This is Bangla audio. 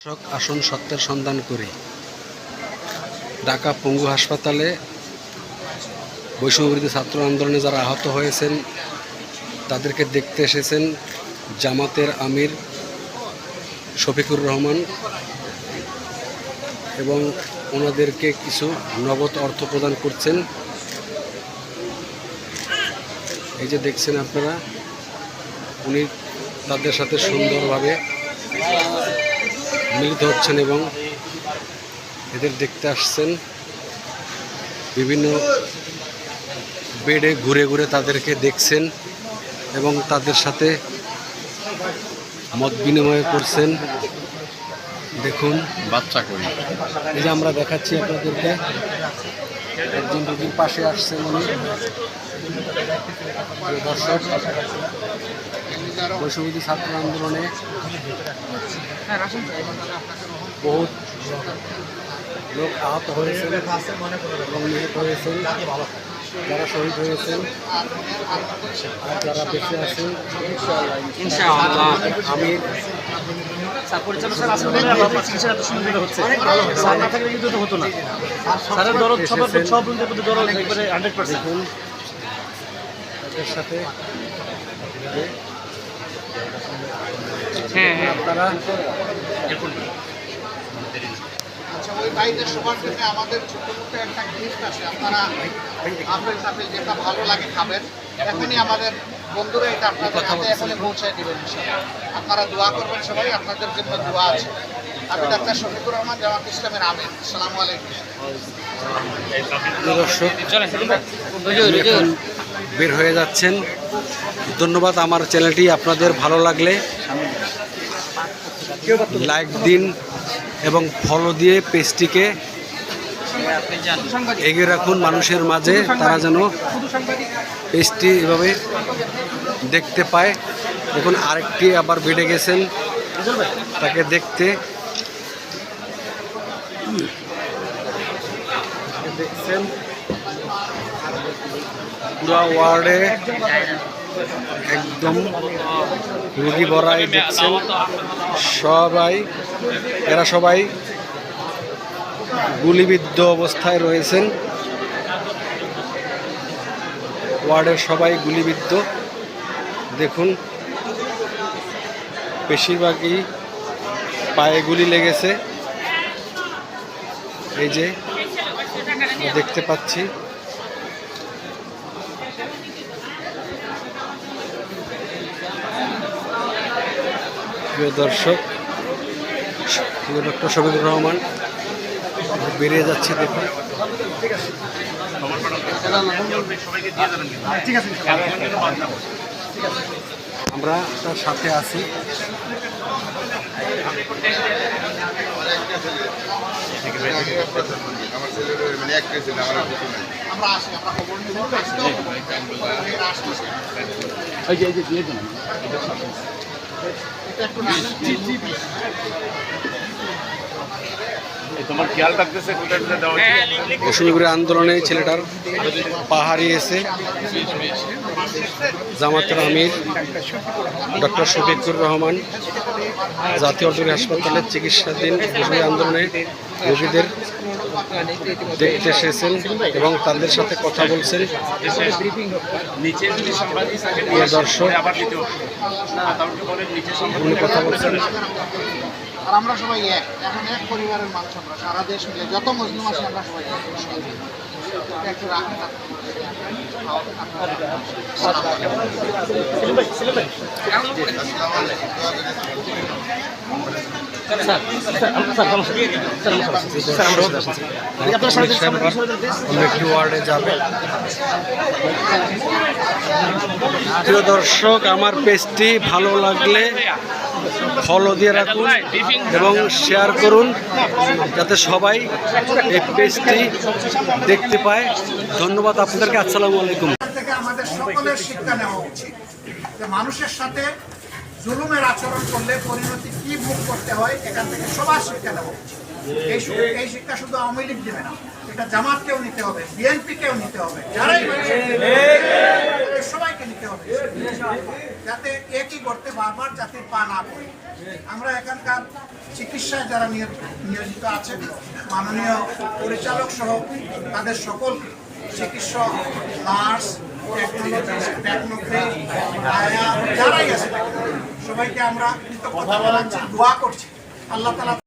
দর্শক আসন সত্যের সন্ধান করে ঢাকা পঙ্গু হাসপাতালে বৈষম্যবিরোধী ছাত্র আন্দোলনে যারা আহত হয়েছেন, তাদেরকে দেখতে এসেছেন জামাতের আমির শফিকুর রহমান এবং ওনাদেরকে কিছু নগদ অর্থ প্রদান করছেন। এই যে দেখছেন আপনারা, উনি তাদের সাথে সুন্দরভাবে মিলিত হচ্ছেন এবং এদের দেখতে আসছেন। বিভিন্ন বেডে ঘুরে ঘুরে তাদেরকে দেখছেন এবং তাদের সাথে মত বিনিময় করছেন। দেখুন বাচ্চা করি। এই যে আমরা দেখাচ্ছি আপনাদেরকে। একজন রোগীর পাশে আসছেন উনি। দর্শক ছাত্র আন্দোলনে বহুত লোক আহত হয়েছেন এবং নিহত হয়েছেন যারা শহীদ হয়েছেন আর যারা বেঁচে আছেন আমি সাথে হ্যাঁ হ্যাঁ। আপনারা আচ্ছা ওই ভাইদের সবার জন্য আমাদের ছোট একটা গিফট আছে। আপনারা আপেল টাপেল যেটা ভালো লাগে খাবেন। এখনই আমাদের বন্ধুরা এটা আপনাদের হাতে এখনই পৌঁছায় দেবেন আপনারা দোয়া করবেন সবাই আপনাদের জন্য দোয়া আছে। আমি ডাক্তার শফিকুর রহমান জামাত ইসলামের আমির। সালামু আলাইকুম। বের হয়ে যাচ্ছেন। ধন্যবাদ, আমার চ্যানেলটি আপনাদের ভালো লাগলে লাইক দিন এবং ফলো দিয়ে পেজটিকে এগিয়ে রাখুন। মানুষের মাঝে তারা যেন পেজটি এভাবে দেখতে পায়। দেখুন, আরেকটি আবার বেড়ে গেছেন। তাকে দেখতে দেখছেন। পুরা ওয়ার্ডে একদম রুগী ভরাই দেখছেন সবাই, এরা সবাই গুলিবিদ্ধ অবস্থায় রয়েছেন। ওয়ার্ডের সবাই গুলিবিদ্ধ। দেখুন, বেশিরভাগই পায়ে গুলি লেগেছে। এই যে দেখতে পাচ্ছি। প্রিয় দর্শক ডক্টর শফিকুর রহমান বেরিয়ে যাচ্ছে দেখুন আমরা তার সাথে আছি আমার এটা একটু বসুন্ধরা আন্দোলনে ছেলেটার পা এসে জামাতের আমির ডক্টর শফিকুর রহমান জাতীয় অর্থনী হাসপাতালের চিকিৎসাধীন বসুন্ধরা আন্দোলনে রোগীদের দেখতে এসেছেন এবং তাদের সাথে কথা বলছেন দর্শক। উনি কথা বলছেন। আর আমরা সবাই এক। এখন এক পরিবারের মানুষ আমরা সারা দেশ মিলে যত মুসলিম আছি আমরা সবাই প্রিয় দর্শক, আমার পেজটি ভালো লাগলে ফলো দিয়ে রাখুন এবং শেয়ার করুন যাতে সবাই এই পেজটি দেখতে পায়। ধন্যবাদ আপনাদেরকে। আসসালামু আলাইকুম। আমাদের সকলের শিক্ষা নেওয়া উচিত যে মানুষের সাথে জুলুমের আচরণ করলে পরিণতি কি ভোগ করতে হয়, এখান থেকে সবার শিক্ষা নেওয়া উচিত। এই শিক্ষা শুধু আওয়ামী লীগ না, এটা জামাতকেও নিতে হবে, বিএনপিকেও নিতে হবে, যারাই সবাইকে নিতে হবে। যাতে একই বারবার যাতে পা না পড়ে। আমরা এখানকার চিকিৎসায় যারা নিয়োজিত আছেন, মাননীয় পরিচালক সহ তাদের সকল চিকিৎসক, নার্স যারাই আছে, সবাইকে আমরা কৃতজ্ঞতা দোয়া করছি। আল্লাহ তালা